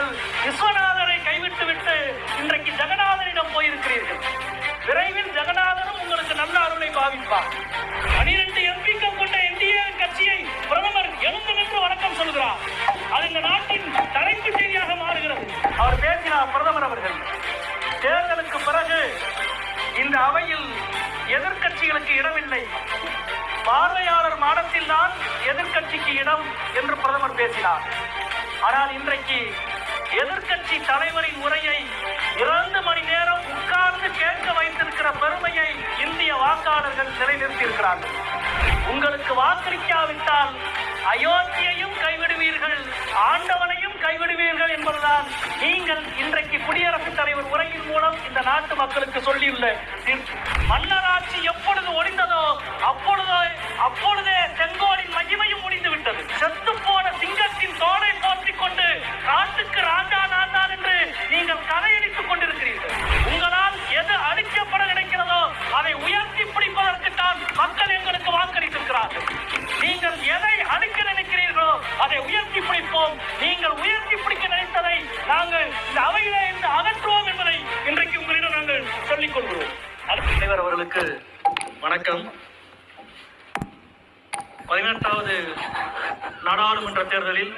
நீங்கள் விஸ்வநாதரை கைவிட்டு விட்டு இன்றைக்கு ஜெகநாதனிடம் போயிருக்கிறீர்கள். விரைவில் ஜெகநாதனும் உங்களுக்கு நல்ல அருளை பாவிப்பார். பனிரெண்டு எம்பிக்கள் கொண்ட என்டிஏ கட்சியை பிரதமர் எழுந்து நின்று வணக்கம் சொல்கிறார். அது இந்த நாட்டின் தலைப்பு செய்தியாக மாறுகிறது. அவர் பேசினார் பிரதமர் அவர்கள். தேர்தலுக்கு பிறகு இந்த அவையில் எதிர்கட்சிகளுக்கு இடமில்லை. பார்வையாளர் மாடத்தில் தான் எதிர்கட்சிக்கு இடம் என்று பிரதமர் பேசினார். ஆனால் இன்றைக்கு எதிர்க்கட்சி தலைவரின் உரையை இரண்டு மணி நேரம் உட்கார்ந்து கேட்க வைத்திருக்கிற பெருமையை இந்திய வாக்காளர்கள் நிலைநிறுத்தியிருக்கிறார்கள். உங்களுக்கு வாக்களிக்காவிட்டால் அயோத்தியையும் கைவிடுவீர்கள் ஆண்டவனையும் கைவிடுவீர்கள் என்பதுதான் நீங்கள் இன்றைக்கு குடியரசுத் தலைவர் உரையின் மூலம் இந்த நாட்டு மக்களுக்கு சொல்லியுள்ள மன்னராட்சி எப்பொழுது ஒளிந்ததோ அப்பொழுதோ அதை உயர்த்தி பிடிப்போம். நீங்கள் உயர்த்தி பிடிக்க நினைத்ததை நாங்கள் இந்த அவையிலே இருந்து அகற்றுவோம் என்பதை இன்றைக்கு உங்களிடம் நாங்கள் சொல்லிக் கொள்கிறோம். தலைவர் அவர்களுக்கு வணக்கம். பதினெட்டாவது நாடாளுமன்ற தேர்தலில்